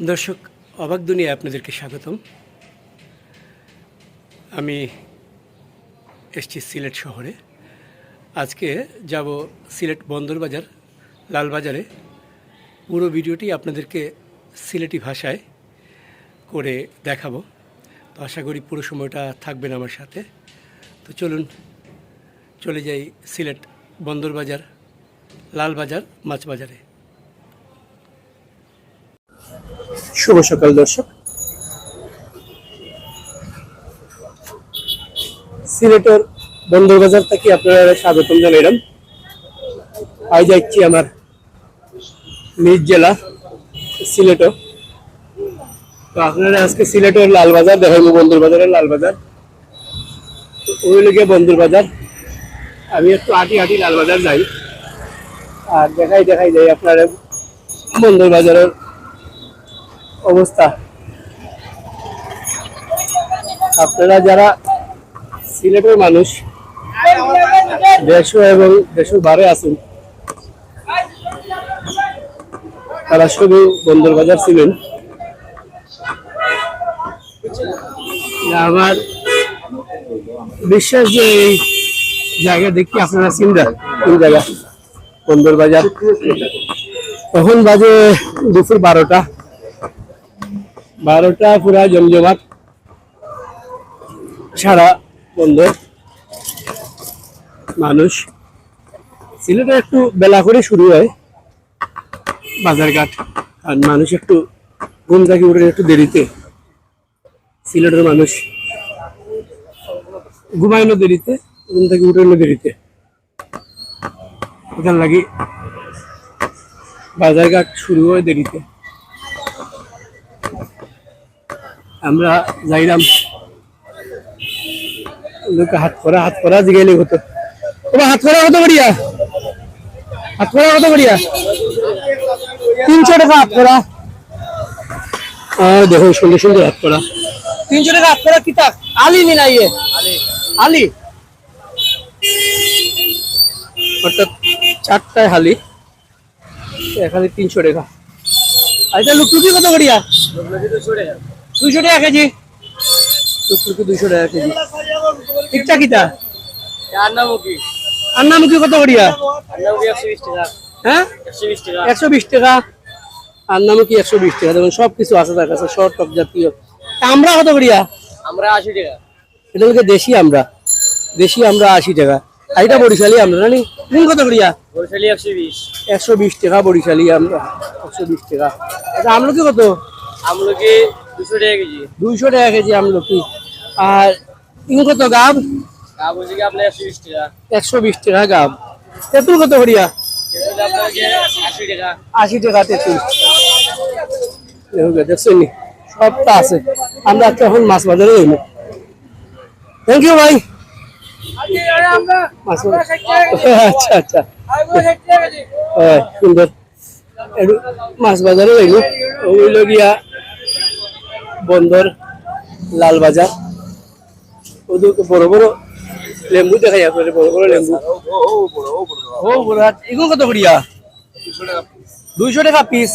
দর্শক, অবাক দুনিয়া আপনাদেরকে স্বাগতম। আমি এসছি সিলেট শহরে। আজকে যাব সিলেট বন্দরবাজার লালবাজারে পুরো ভিডিওটি আপনাদেরকে সিলেটি ভাষায় করে দেখাবো। তো আশা করি পুরো সময়টা থাকবেন আমার সাথে। তো চলুন, চলে যাই সিলেট বন্দরবাজার লালবাজার মাছ বাজারে। শুভ সকাল, দর্শক। সিলেটের বন্দরবাজার থেকে আপনারা স্বাগতম জানাইলাম। আজ যাচ্ছি আমার নিজ জেলা সিলেটও তো আপনারা আজকে সিলেটের লালবাজার দেখাইবো বন্দরবাজারের লালবাজার। ওই লোকে বন্দরবাজার। আমি একটু আটি আটি লালবাজার যাই। আর দেখাই দেখাই যাই আপনারা বন্দরবাজারের অবস্থা। আপনারা যারা সিলেটের মানুষ দেড়শো এবং দেড়শো বাইরে আছেন, তারা শুধু বন্দরবাজার ছিলেন। আমার বিশ্বাস যে এই জায়গা দেখি আপনারা চিন্তা কোন জায়গা? বন্দরবাজার তখন বাজে দুপুর বারোটা। বারোটা পুরা জমজমাট। সারা বন্ধ। মানুষ। সিলেটে একটু বেলা করে শুরু হয়। বাজারঘাট। আর মানুষ একটু ঘুম থাকি উঠে একটু দেরিতে। সিলেটের মানুষ ঘুমাইনো দেরিতে, ঘুম থেকে উঠে দেরিতে। ওখান লাগি বাজারঘাট শুরু হয় দেরিতে। আমরা যাইলাম। লোকে হাত করা হাত করা জিগাইলে হতো ওবা হাত করা কত করিয়া হাত করা কত করিয়া তিনশো টাকা হাত করা দেখো সুন্দর সুন্দর হাত করা তিনশো টাকা হাত করা কিতা? আলি নি না ইয়ে আলি। অর্থাৎ চারটায় হালি। এখানে তিনশো টাকা। আচ্ছা লুকলুকি কত করিয়া দুইশো টাকা কেজি। টুকটুকি দুইশো টাকা কেজি। ঠিকঠাক কিটা আন্নামুখী কত করিয়া? হ্যাঁ? একশো বিশ টাকা। আন্নামুখী একশো বিশ টাকা। দেখুন সব কিছু আছে তার কাছে শর্ট টপ জাতীয়। আমরা কত করিয়া? আমরা আশি টাকা। এটা হচ্ছে দেশি আমরা। দেশি আমরা আশি টাকা। আর এটা বরিশালি আমরা জানি? তুমি কত করিয়া? বরিশালি একশো বিশ। একশো বিশ টাকা বরিশালি আমরা একশো বিশ টাকা। আচ্ছা আমলকি কত? আমলকি দুশো টাকা কেজি। দুইশো টাকা কেজি আমলকি আর ইন কত গাব কাপ হচ্ছে কি আপনার একশো বিশ টাকা। একশো বিশ টাকা গাব তেঁতুল কত করিয়া আশি টাকা। আশি টাকা তেঁতুল। দেখছেন সবটা আছে। আমরা এখন মাছ বাজারে যাইব। থ্যাংক ইউ ভাই। আচ্ছা আচ্ছা। হ্যাঁ সুন্দর। মাছ বাজারে যাইব। ওইল গিয়া বন্দর, লাল বাজার। বড় বড় লেম্বু দেখাই আপনার বড় বড় লেম্বু। ও এগুলো কত করিয়া? দুইশো টাকা পিস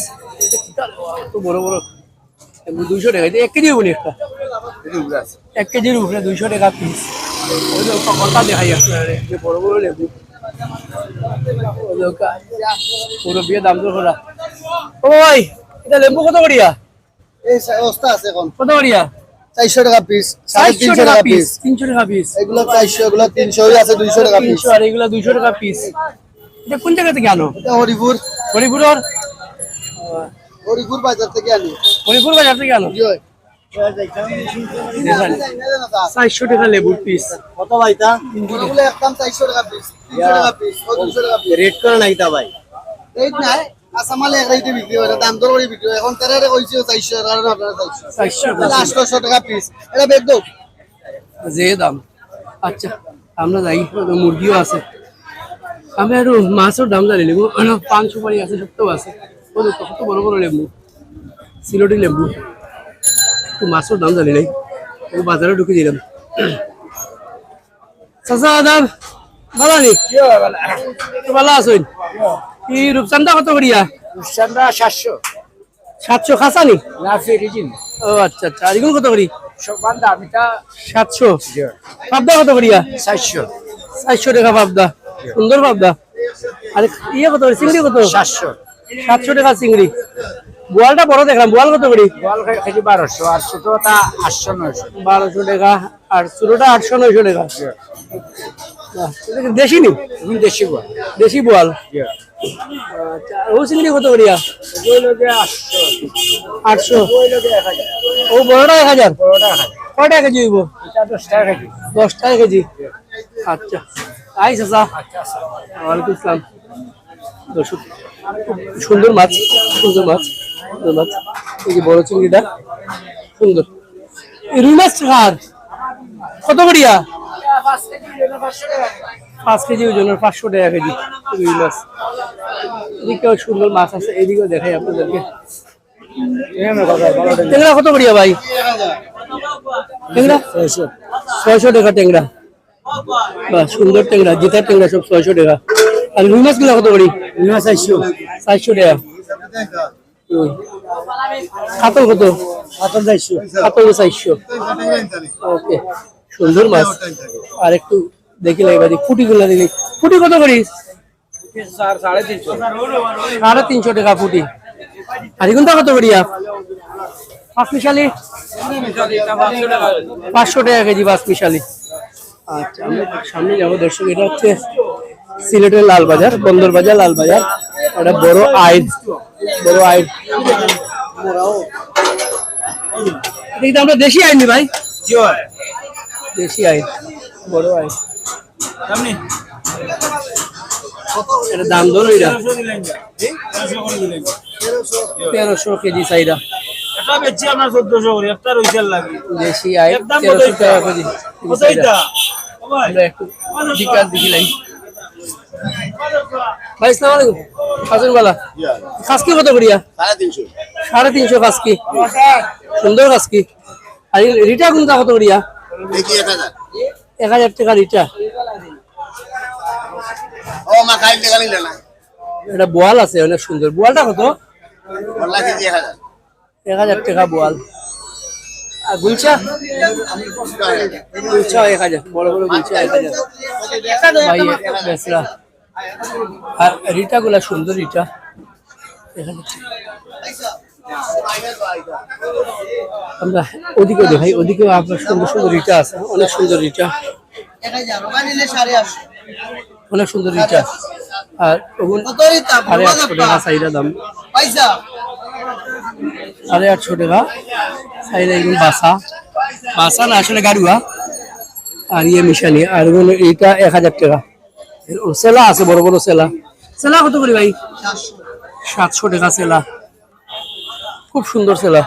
বড় বড় লেম্বু দুইশো টাকা। এক কেজি হব একটা। এক কেজির উপরে দুইশো টাকা পিস ওই দেখাই বড় বড় ওই ওকা- পুরো বিয়ে দাম তো করা ও ভাই এটা লেবু কত করিয়া? এই অবস্থা আছে এখন। কত করিয়া চারশো টাকা পিস সাড়ে তিনশো টাকা পিস তিনশো টাকা পিস এগুলো চারশো এগুলো তিনশো আছে দুইশো টাকা পিস তিনশো আর এগুলা দুইশো টাকা পিস এটা কোন জায়গা থেকে আনো? এটা হরিপুর। হরিপুরের হরিপুর বাজার থেকে আনি। হরিপুর বাজার থেকে আনো? চারশো টাকা লেবুর পিস কত ভাইটা ওগুলো একদম চারশো টাকা পিস তিনশো টাকা পিস দুশো টাকা পিস রেট করে নাই তা ভাই। রেট নাই। আসামালে এক রেটে বিক্রি হয় দাম দর করে বিক্রি হয়। এখন তেরারে কইছে চারশো কারণ আপনারা চারশো আটশোশো টাকা পিস এটা বেগ যে দাম। আচ্ছা আমরা যাই মুরগিও আছে। আমি একটু মাছের দাম জানি নেব পান সুপারি আছে সত্যও আছে। কত বড় বড় লেবু? সিলোটি লেবু। একটু মাছের দাম জানি নাই। বাজারে ঢুকে দিলাম। চাচা দাম ভালো নি তো ভালো আছেন? কি রূপচান্দা কত করিয়া? রূপচান্দা সাতশো। সাতশো খাসানি? রিজিন। ও আচ্ছা আচ্ছা। আর এগুলো কত করি? সাতশো। পাবদা কত করিয়া? চারশো চারশো টাকা পাবদা। সুন্দর পাবদা। আর ইয়ে কত চিংড়ি কত? সাতশো। সাতশো টাকা চিংড়ি। বোয়ালটা বড় দেখলাম। বোয়াল কত করি? কেজি বারোশো। আর ছোটটা আটশো নয়শো। বারোশো টাকা। আর ছোটোটা আটশো নয়শো টাকা। দেশি নি? দেশি বল দেশি বোয়াল। ও চিংড়ি কত করিয়া? আটশো। ও বড়টা এক হাজার? কয় কেজি হইব? দশ টাকা কেজি। আচ্ছা। আই চাচা। ওয়ালাইকুম ইসলাম সুন্দর মাছ সুন্দর মাছ সুন্দর মাছ। এই যে বড় চিংড়িটা, সুন্দর। রুই মাছ কত করিয়া? পাঁচ কেজি ওজনের পাঁচশো টাকা কেজি রুই মাছ। এদিকেও সুন্দর মাছ আছে এদিকেও দেখাই আপনাদেরকে। ট্যাংরা কত করিয়া ভাই? ট্যাংরা? ছয়শো। টাকা ট্যাংরা। বাহ সুন্দর ট্যাংরা জিতার ট্যাংরা সব ছয়শো টাকা। আর রুই মাছগুলা কত করি? রুই মাছ চারশো। চারশো টাকা। কাতল কত? কাতল চারশো। কাতল চারশো। ওকে সুন্দর মাছ। আর একটু দেখি লাগে বাদি ফুটি গুলা দেখি ফুটি কত করিস সাড়ে তিনশো সাড়ে তিনশো টাকা ফুটি। আর এগুনটা কত করিয়া পাঁচ মিশালি পাঁচশো টাকা কেজি পাঁচ আচ্ছা আমরা সামনে যাব দর্শক এটা হচ্ছে সিলেটের লাল বাজার বন্দর বাজার লাল বাজার। এটা বড় আইন বড় এটা আমরা দেশি আইনি ভাই? দেশি আইন বড় আইন এটা দাম ধরো এটা। তেরোশো কেজি চাইরা এটা বেচি আপনার চোদ্দশো করে একটা রইসেল লাগে। দেশি একদম তেরোশো টাকা কেজি। আমরা একটু বিকাশ দেখিলাই ভাই ইসলাম আলাইকুম। হাসন বালা। খাসকি কত করিয়া? সাড়ে তিনশো। খাসকি সুন্দর খাসকি আর রিটা কোনটা কত করিয়া? এক হাজার টাকা রিটা। এটা বোয়াল আছে অনেক সুন্দর। বোয়ালটা কত? এক হাজার। টাকা বোয়াল। আর গুলচা? গুলচা এক হাজার বড় বড় গুলচা এক হাজার। ভাই আর রিটা গুলা সুন্দর রিটা। আমরা ওদিকে দেখাই ওদিকেও আপনার সুন্দর সুন্দর রিটা আছে অনেক সুন্দর রিটা। এক হাজার সাড়ে আটশো। অনেক সুন্দর রিটা আর ওগুন সাড়ে আটশো টাকা চাহিদা দাম। সাড়ে আটশো টাকা চাহিদা এগুলো বাসা। বাসা না আসলে গাড়ুয়া আর ইয়ে মিশালি আর এগুলো এইটা এক হাজার টাকা। সেলা আছে বড় বড় সেলা। সেলা কত করি ভাই? সাতশো টাকা সেলা। খুব সুন্দর সেলা।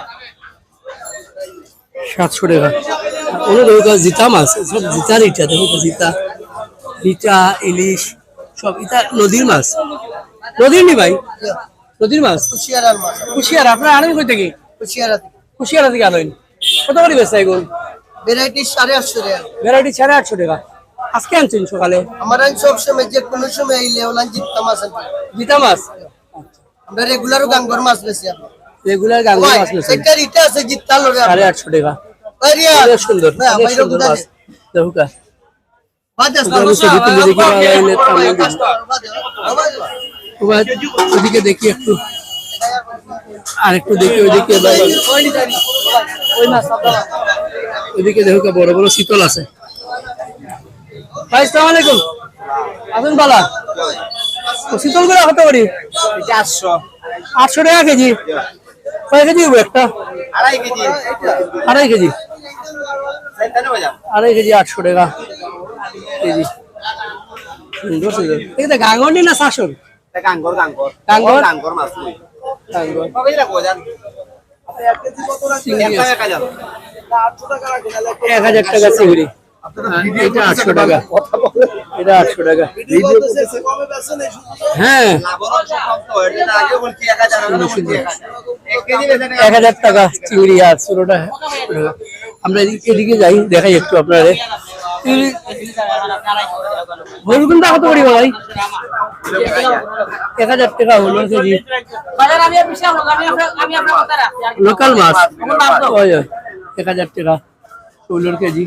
সাতশো টাকা। ওগুলো জিতা মাছ। সব জিতার ইটা দেখো জিতা। ইটা ইলিশ সব ইটা নদীর মাছ। নদীর নি ভাই? নদীর মাছ? কুশিয়ার আর মাছ। কুশিয়ার আপনার আনেন কই থেকে? কুশিয়ার কুশিয়ারা থেকে আনেন। কত করে বেচা এগুলো? ভ্যারাইটি সাড়ে আটশো টাকা। ভ্যারাইটি সাড়ে আটশো টাকা। আজকে আনছেন সকালে? আমার আইন সব সময় যে কোনো সময় আইলে ওলান জিতা মাছ আনতে জিতা মাছ? আমরা রেগুলারও গাঙ্গর মাছ বেশি আমরা। রেগুলার গাঙ্গি মাছ বেচেন। সেটা রিটা আছে জিততা লড়ে সাড়ে আটশো টাকা। সুন্দর সুন্দর মাছ। দেখুকা ওদিকে দেখি একটু আর একটু। দেখি ওইদিকে ভাই ওইদিকে দেখো বড় বড় শীতল আছে। ভাই সালাম আলাইকুম। আসুন বালা শীতল করে কত করি? চারশো আটশো। টাকা কেজি। কয় কেজি হব একটা? আড়াই কেজি। আড়াই কেজি। আড়াই কেজি আটশো টাকা। সুন্দর সুন্দর। এটা গাঙ্গনি না শাসন? গাঙ্গর গাঙ্গর। গাঙ্গর? গাঙ্গর মাছ গাঙ্গর। কবে রাখব জান? চিংড়ি আছে। এক হাজার টাকা চিংড়ি। আর এটা আটশো টাকা। এটা আটশো টাকা। হ্যাঁ। এক হাজার টাকা এক হাজার। টাকা। চিংড়ি আর ষোলোটা। আমরা এদিকে- এদিকে যাই দেখাই একটু আপনারে হলুদ কত করি ভাই? এক হাজার টাকা হলো কেজি। লোকাল মাছ। এক হাজার টাকা কেজি।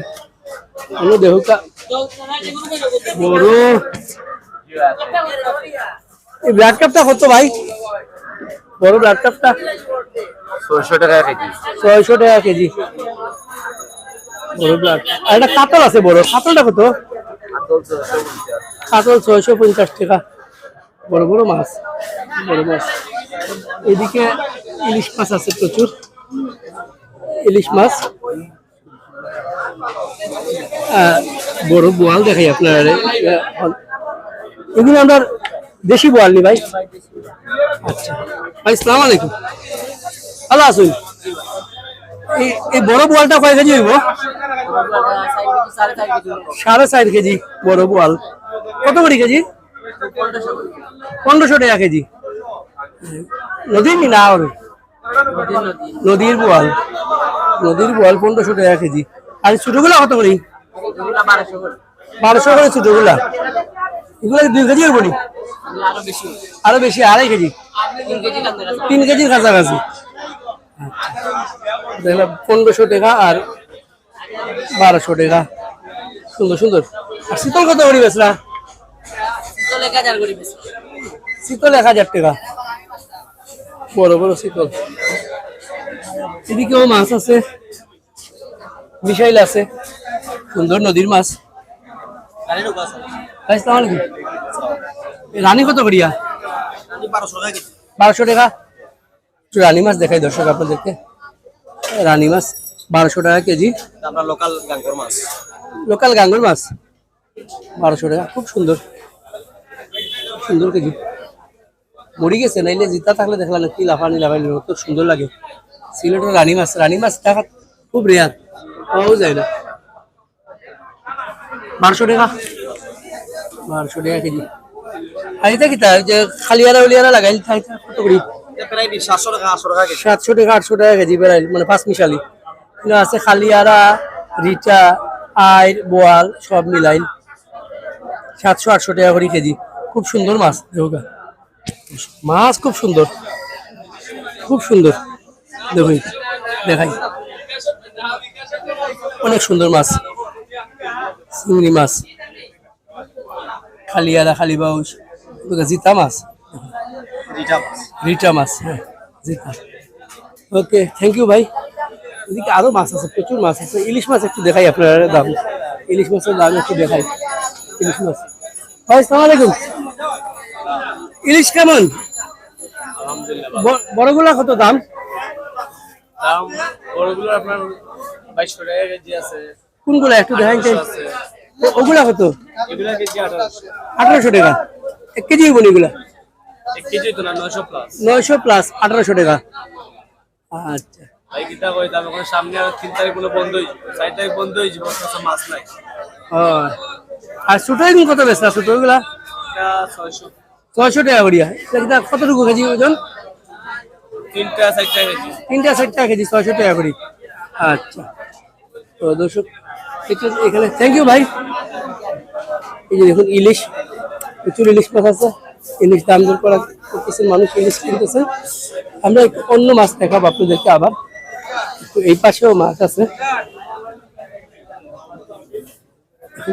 হলো দেহুকা বড়। এই ব্লাড কাপটা কত ভাই? বড় ব্লাড কাপটা ছয়শো টাকা কেজি। ছয়শো টাকা কেজি। বড় ব্লাড আর একটা কাতল আছে বড়। কাতলটা কত? কাতল ছয়শো পঞ্চাশ টাকা। বড় বড় মাছ। বড় মাছ। এদিকে ইলিশ মাছ আছে প্রচুর। ইলিশ মাছ। বড় বোয়াল দেখাই আপনার। এগুলো আমরা দেশি বোয়াল নি ভাই। আচ্ছা। ভাই, সালাম আলাইকুম। ভালো আছেন? এই বড় বোয়ালটা কয় কেজি হইব? সাড়ে চার কেজি, বড় বোয়াল। কত করে কেজি? পনেরোশো টাকা কেজি। নদীর নি না আর নদীর বোয়াল। নদীর বোয়াল পনেরোশো টাকা কেজি। আর ছোটগুলা কত করে? বারোশো করে ছোটগুলা। এগুলো দুই কেজি হইব নি? আরও বেশি, আড়াই কেজি? তিন কেজির কাছাকাছি। দেখলাম পনেরোশো টাকা আর বারোশো টাকা। সুন্দর সুন্দর। আর শীতল কত করি বেসরা শীতল এক হাজার টাকা। বড় বড় শীতল। এদিকেও মাছ আছে। মিশাইল আছে। সুন্দর নদীর মাছ। রানী কত করিয়া? বারোশো টাকা? একটু রানী মাছ দেখাই দর্শক আপনাদেরকে। রানী মাছ বারোশো টাকা কেজি। আমরা লোকাল গাঙ্গর মাছ। লোকাল গাঙ্গুর মাছ? বারোশো টাকা খুব সুন্দর। সুন্দর কেজি। মরি গেছে নাইলে জিতা থাকলে দেখলাম না কি লাফানি লাফানি কত সুন্দর লাগে। সিলেটের রানী মাছ রানী মাছ টাকা খুব রেয়ার পাওয়াও যায় না। বারোশো টাকা। বারোশো টাকা কেজি। আইতা কি তা যে খালিয়ারা উলিয়ারা লাগাইল কত করি? সাতশো টাকা, আটশো টাকা কেজি। সাতশো টাকা, আটশো টাকা কেজি বেড়াই মানে পাঁচ মিশালি আছে খালিয়ারা রিটা আইর, বোয়াল, সব মিলাই। সাতশো, আটশো টাকা করে কেজি। খুব সুন্দর মাছ দেউকা মাছ খুব সুন্দর। খুব সুন্দর। দেখুন, দেখাই। অনেক সুন্দর মাছ। চিংড়ি মাছ। খালিয়ারা খালি বাউস জিতা মাছ। রিটা মাছ হ্যাঁ। ওকে থ্যাংক ইউ ভাই। এদিকে আরও মাছ আছে প্রচুর মাছ আছে। ইলিশ মাছ একটু দেখাই আপনার দাম। ইলিশ মাছের দাম একটু দেখাই। ইলিশ মাছ। ভাই সালাম আলাইকুম। ইলিশ কেমন? বড়গুলা কত দাম? দাম বড়গুলো আপনার বাইশশো টাকা কেজি আছে। কোনগুলা একটু দেখাই চাই ওগুলা কত? এগুলো আঠারোশো। টাকা। এক কেজি হইব এগুলা? কেজি তো না নয়শো প্লাস টাকা। আচ্ছা। ভাই কিতা কই দাম? এখন সামনে আর তারিখ বন্ধ তারিখ বন্ধ যাবে মাছ নাই। ও। আর কত ছোটোগুলা ছয়শো। ছয়শো টাকা এটা কতটুকু কেজি ওজন? তিনটা চারটা কেজি। তিনটা কেজি ছয়শো টাকা করি। আচ্ছা। তো দর্শক এখানে থ্যাংক ইউ ভাই। এই যে দেখুন ইলিশ প্রচুর ইলিশ মাছ আছে। ইলিশ দাম দর করা করতেছে মানুষ ইলিশ কিনতেছে। আমরা একটু অন্য মাছ দেখাবো আপনাদেরকে আবার। এই পাশেও মাছ আছে।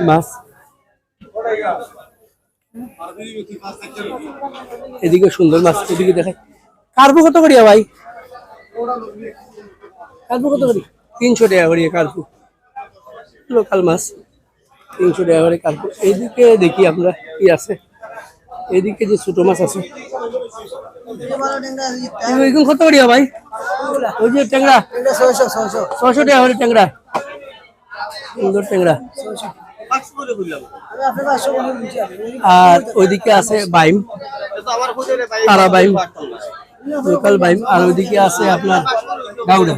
মাছ। এদিকে সুন্দর মাছ, এদিকে দেখাই। কার্পু কত করিয়া ভাই? কার্পু কত করি? তিনশো টাকা করিয়া কার্পু। লোকাল মাছ। তিনশো টাকা করে কার্পু। এইদিকে দেখি আমরা কি আছে। এদিকে যে ছোট মাছ আছে। এগুলো কত করিয়া ভাই? ওই যে ট্যাংরা ছশো টাকা করে ট্যাংরা সুন্দর ট্যাংরা আর ওইদিকে আছে বাইম। তারা বাইম। লোকাল বাইম। আর ওইদিকে আছে আপনার গাউডা।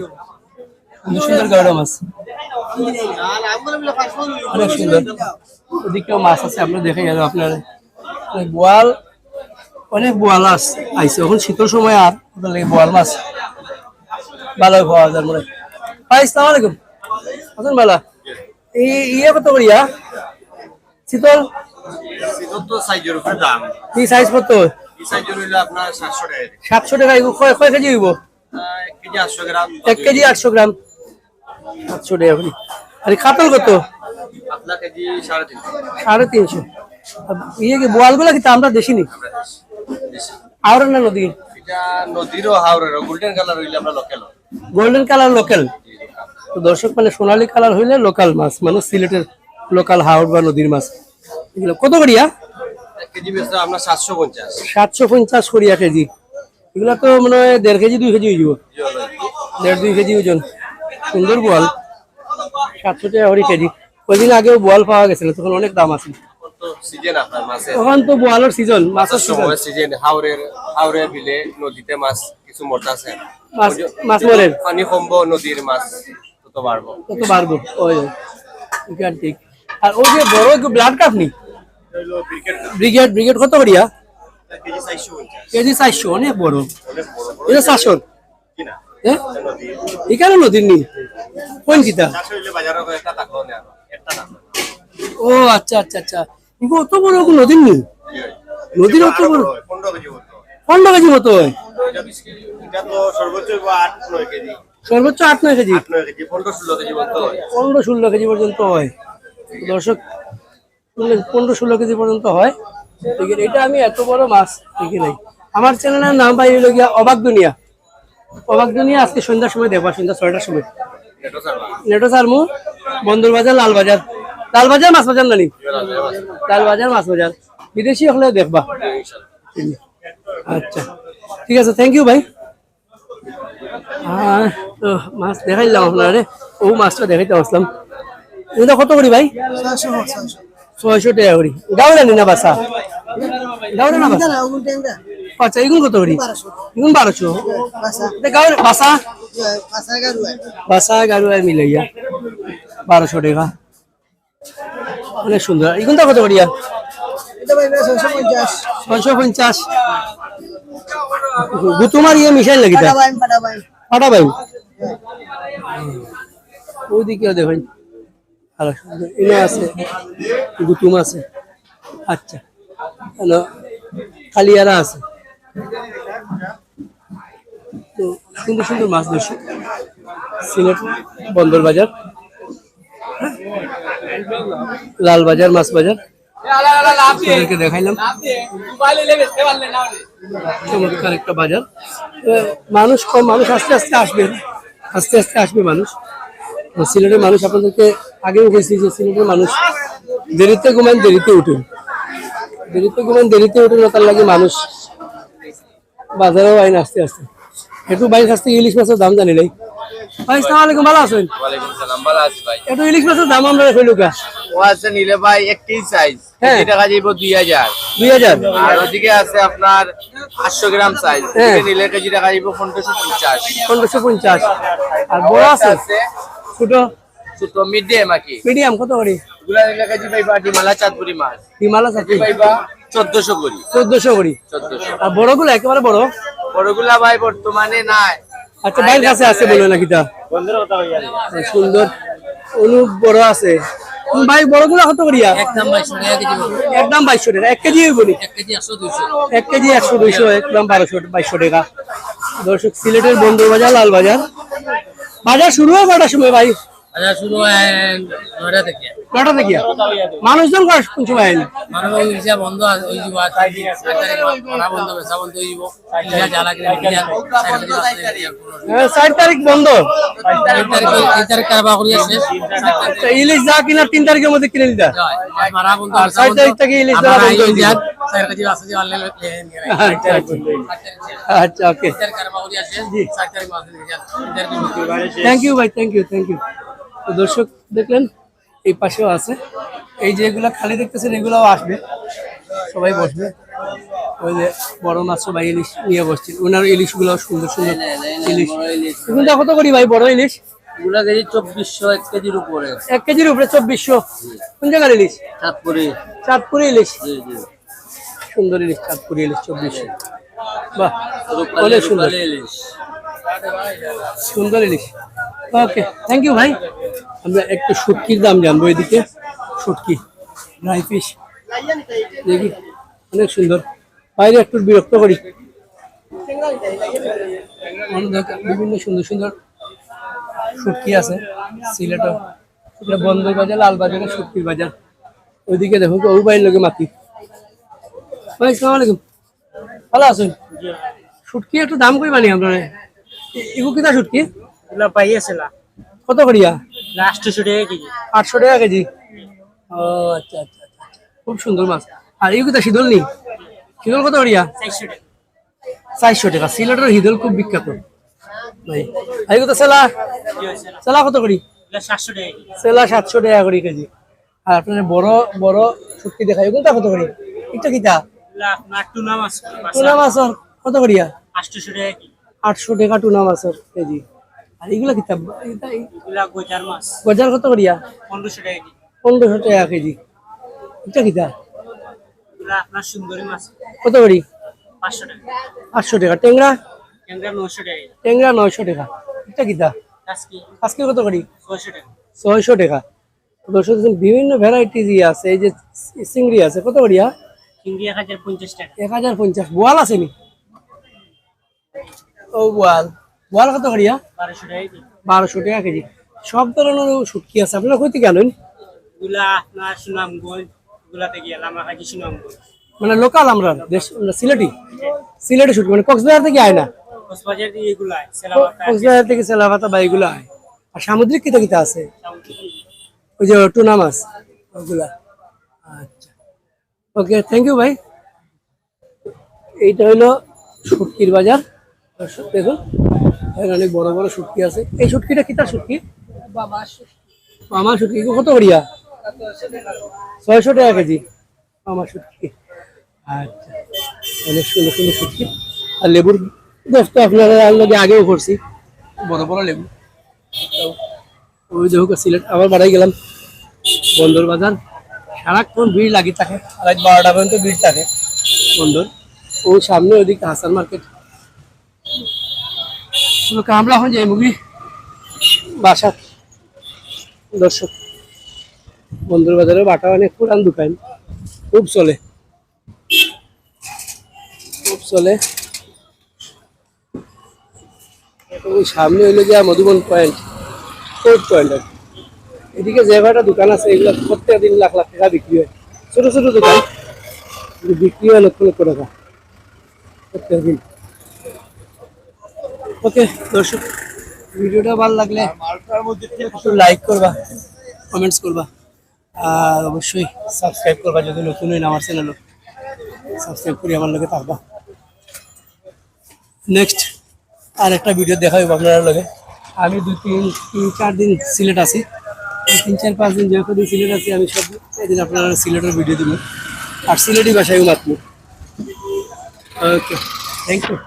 সুন্দর গাউডা মাছ। অনেক সুন্দর। ওদিকেও মাছ আছে আমরা দেখাই যাব আপনার। বোয়াল অনেক বোয়াল আস আইছে। এখন শীতের সময় আর ওটার লাগে বোয়াল মাছ ভালো পাওয়া যায় মনে। ভাই আলাইকুম। ভালো। ইয়ে কত করিয়া শীতল? কি সাইজ কত? এই সাইজের সাতশো টাকা কেজি। সাতশো টাকা কয় কয় কেজি হইব? এক কেজি আটশো গ্রাম। টাকা আর কত? সাড়ে তিনশো। ইয়ে কি বোয়ালগুলা কিন্তু আমরা না নদী এটা নদীরও হাওড়েরও গোল্ডেন কালার হইলে আমরা লোকেল গোল্ডেন কালার লোকাল তো দর্শক মানে সোনালী কালার হইলে লোকাল মাছ মানে সিলেটের লোকাল হাওড় বা নদীর মাছ। এগুলো কত করিয়া? কেজি বেচতে আপনার সাতশো পঞ্চাশ। সাতশো পঞ্চাশ করিয়া কেজি। এগুলা তো মনে হয় দেড় কেজি দুই কেজি হয়ে দেড় দুই কেজি ওজন। সুন্দর বোয়াল। সাতশো টাকা করে কেজি। কদিন আগেও বোয়াল পাওয়া গেছিল তখন অনেক দাম আছে তো সিজন আপনার মাছের তখন তো বোয়ালের সিজন মাছের সময় সিজন হাওড়ের হাওড়ের বিলে নদীতে মাছ কিছু মোটা আছে। মাছ মরের পানি কমবো নদীর মাছ তত বাড়বো। কত বাড়বো। ওই। ঠিক আর ওই যে বড় ব্লাড কাপ নি? ব্রিগেড ব্রিগেড কত করিয়া? কেজি চারশো অনেক বড়। এটা এখানে নদীর নি? কোন ও আচ্ছা আচ্ছা আচ্ছা। অত বড় নদীর নি নদীর অত বড়? পনেরো কেজি মতো হয়। সর্বোচ্চ আট নয় কেজি। পনেরো ষোলো কেজি হয় পর্যন্ত হয়। দর্শক পনেরো ষোলো কেজি পর্যন্ত হয়। এটা আমি এত বড় মাছ দেখি নাই। আমার চ্যানেলের নাম পাই হলো গিয়া অবাক দুনিয়া। অবাক দুনিয়া আজকে সন্ধ্যার সময় দেখবা সন্ধ্যা ছয়টার সময়। নেটো সারমু। বন্দর বাজার লাল বাজার মাছ বাজার নানি লাল বাজার মাছ বাজার বিদেশি হলে দেখবা। আচ্ছা ঠিক আছে থ্যাংক ইউ ভাই। আর তো মাছ দেখাইলাম আপনারে। ও মাছটা দেখাইতে আসলাম। এটা কত করি ভাই? ছয়শো টাকা করি। গাউরা নি না বাসা গাউরা না বাসা আচ্ছা এগুন কত করি? এগুন বারোশো। বাসা বাসা গাড়ুয়া মিলাইয়া। বারোশো টাকা। অনেক সুন্দর। এগুনটা কত করিয়া? ছয়শো পঞ্চাশ। গুতুমার ইয়ে মিশাইল নাকি তা? পাটা ভাই ওইদিকে দেখেন। ইনো আছে। গুতুম আছে। আচ্ছা। হ্যালো। কালিয়ারা আছে। তো সুন্দর সুন্দর মাছ ধরছি। সিলেট বন্দর বাজার। লাল বাজার মাছ বাজার দেখাইলাম। চমৎকার একটা বাজার। মানুষ কম, মানুষ আস্তে আস্তে আসবে আস্তে আস্তে আসবে মানুষ। সিলেটের মানুষ আপনাদেরকে আগেও বলছি যে সিলেটের মানুষ দেরিতে ঘুমান দেরিতে উঠুন দেরিতে ঘুমান দেরিতে উঠেন তার লাগে মানুষ বাজারেও আইন আস্তে আস্তে। একটু বাইরের আসতে ইলিশ মাছের দাম জানি নাই। ভাই সালাম আলাইকুম ভালো আছেন? ওয়ালাইকুম সালাম ভালো আছি ভাই। একটু ইলিশ মাছের দাম আমরা ও আছে নিলে ভাই একটি সাইজ হ্যাঁ। কেজি টাকা যাইব দুই হাজার। দুই হাজার? আর ওদিকে আছে আপনার আটশো গ্রাম সাইজ হ্যাঁ। নিলে কেজি টাকা যাইব পনেরোশো পঞ্চাশ। পনেরোশো পঞ্চাশ। আর বড় আছে? ছোট? ছোট মিডিয়াম আর কি। মিডিয়াম কত করে? এগুলা নিলে কেজি পাইবা ডিমালা চাঁদপুরি মাছ। হিমালয় চাকরি পাইবা চোদ্দশো করি। চোদ্দশো করি। চোদ্দশো। আর বড়গুলো একেবারে বড়? বড়গুলা ভাই বর্তমানে নাই। আচ্ছা বাইর কাছে আছে বলে নাকি তা? সুন্দর। অনুপ বড় আছে। ভাই বড়গুলো কত করিয়া? একদম বাইশশো টাকা কেজি বলব। একদম বাইশশো টাকা। এক কেজি বলি নি? এক কেজি একশো দুইশো। এক কেজি একশো দুইশো একদম বারোশো বাইশশো টাকা। দর্শক সিলেটের বন্দর বাজার লাল বাজার বাজার শুরু হয় কটার সময় ভাই? আচ্ছা শুরু হয় নয়টা থেকে। কটা থেকে? মানুষজন কোন সময় মানুষ ওই হিসাব বন্ধ ওই যাব পড়া বন্ধ বেচা বন্ধ হয়ে যাব। জ্বালা কিনে চার তারিখ বন্ধ। তারিখ আচ্ছা, ইলিশ যা কিনা তিন তারিখের মধ্যে কিনে নিতা? মারা বন্ধ চার তারিখ থেকে ইলিশ বন্ধ হয়ে যে আচ্ছা আচ্ছা। আচ্ছা ওকে। থ্যাংক ইউ ভাই থ্যাংক ইউ থ্যাংক ইউ তো দর্শক দেখলেন এই পাশেও আছে। এই যে এগুলা খালি দেখতেছেন এগুলাও আসবে। সবাই বসবে। ওই যে বড় মাছ সবাই ইলিশ নিয়ে বসছে। ওনার ইলিশগুলো সুন্দর সুন্দর ইলিশ। এগুলো কত করি ভাই বড় ইলিশ। এগুলা কেজি চব্বিশশো এক কেজির উপরে। এক কেজির উপরে চব্বিশশো। কোন জায়গার ইলিশ? চাঁদপুরি। চাঁদপুরি ইলিশ। সুন্দর ইলিশ চাঁদপুরি ইলিশ চব্বিশশো। বাহ সুন্দর। ইলিশ। সুন্দর ইলিশ। ওকে থ্যাংক ইউ ভাই আমরা একটু শুটকির দাম জানব এদিকে। শুটকি ড্রাই ফিশ দেখি অনেক সুন্দর। বাইরে একটু বিরক্ত করি। বিভিন্ন সুন্দর সুন্দর শুটকি আছে সিলেটও। এটা বন্দর বাজার লাল বাজারে শুটকির বাজার। ওইদিকে দেখো তো ওই বাইরের লোকে মাতি ভাই সালাম আলাইকুম। ভালো আছেন? শুটকি একটু দাম কই বানি আপনার? এগু কিনা শুটকি? এগুলো কত করিয়া? লাস্ট ছুটে কি আটশো টাকা কেজি? ও আচ্ছা আচ্ছা আচ্ছা আচ্ছা। খুব সুন্দর মাছ। আর এই কথা শীতল নেই? শীতল কত করিয়া? চারশো টাকা। চারশো টাকা। সিলেটের হিদল খুব বিখ্যাত। ভাই আর এই কথা সেলা সেলা কত করি? টাকা কি সেলা সাতশো টাকা করি কেজি। আর আপনার বড় বড় শুটকি দেখাই। কোনটা কত করি? এটা কিটা এগুলো টুনা মাছ টুনা কত করিয়া? টাকা আটশো টাকা টুনা মাছের কেজি। আর এগুলো কিতাব মাছ। গজার কত করিয়া? পনেরোশো টাকা পনেরোশো টাকা কেজি। এটা কিতা আপনার সুন্দরী মাছ। কত করি? পাঁচশো টাকা। আটশো টাকা। টেংরা ক্যাংরা নশো টাকা টেংরা নয়শো টাকা। এটা কিতা আজকে কত করি? ছয়শো টাকা। ছয়শো টাকা। দর্শক বিভিন্ন ভ্যারাইটিস ইয়ে আছে। এই যে চিংড়ি আছে কত করিয়া? চিংড়ি এক হাজার পঞ্চাশ টাকা। এক হাজার পঞ্চাশ। বোয়াল আছে নি? ও বোয়াল। বোয়াল কত করিয়া বারোশো টাকা কেজি। সব ধরনের শুটকি আছে? আপনারা কই থেকে আপনার সুনামগঞ্জ এগুলাতে গিয়ে লামাকাজি সুনামগঞ্জ মানে লোকাল আমরা দেশ সিলেটি? সিলেটি শুটকি মানে কক্সবাজার থেকে আয় না? কক্সবাজার থেকে সেলাপাতা। বা এগুলো আয়। আর সামুদ্রিক কিতা কিতা আছে? ওই যে টুনা মাছ ওগুলা। আচ্ছা। ওকে থ্যাংক ইউ ভাই। এইটা হলো শুটকির বাজার। দেখুন। এখানে অনেক বড় বড় শুটকি আছে। এই শুটকিটা কিতার শুটকি? আমার শুটকি কত করিয়া? ছয়শো টাকা কেজি। আমার শুটকি। আচ্ছা। অনেক সুন্দর সুন্দর শুটকি। আর লেবুর তো আপনারা লগে আগেও করছি। বড় বড় লেবু। ওই দেখো সিলেট আবার বাড়াই গেলাম। বন্দর বাজার। সারাক্ষণ ভিড় লাগিয়ে থাকে। রাত বারোটা পর্যন্ত ভিড় থাকে বন্দর। ওই সামনে ওইদিকে হাসান মার্কেট। তো আমরা এখন যাই মুগি বাসা। দর্শক বন্দর বাজারে বাটা অনেক পুরান দোকান। খুব চলে। খুব চলে। সামনে হইল গিয়া মধুবন পয়েন্ট ফোর্থ পয়েন্ট এদিকে যে কয়টা দোকান আছে, এগুলো প্রত্যেক দিন লাখ লাখ টাকা বিক্রি হয়। ছোট ছোট দোকান বিক্রি হয় লক্ষ লক্ষ টাকা প্রত্যেক দিন। ওকে, দর্শক, ভিডিওটা ভালো লাগলে একটু লাইক করবা কমেন্টস করবা, আর অবশ্যই সাবস্ক্রাইব করবা যদি নতুন না আমার চ্যানেল সাবস্ক্রাইব করে, আমার লগে থাকবা। নেক্সট আর একটা ভিডিও দেখা হইব আপনারা লগে। আমি দুই তিন তিন, চার দিন সিলেট আছি। তিন, চার, পাঁচ দিন যে কদিন সিলেট আছি, আমি সব এদিন আপনারা সিলেটের ভিডিও দিব। আর সিলেটি ভাষায় ওকে থ্যাংক ইউ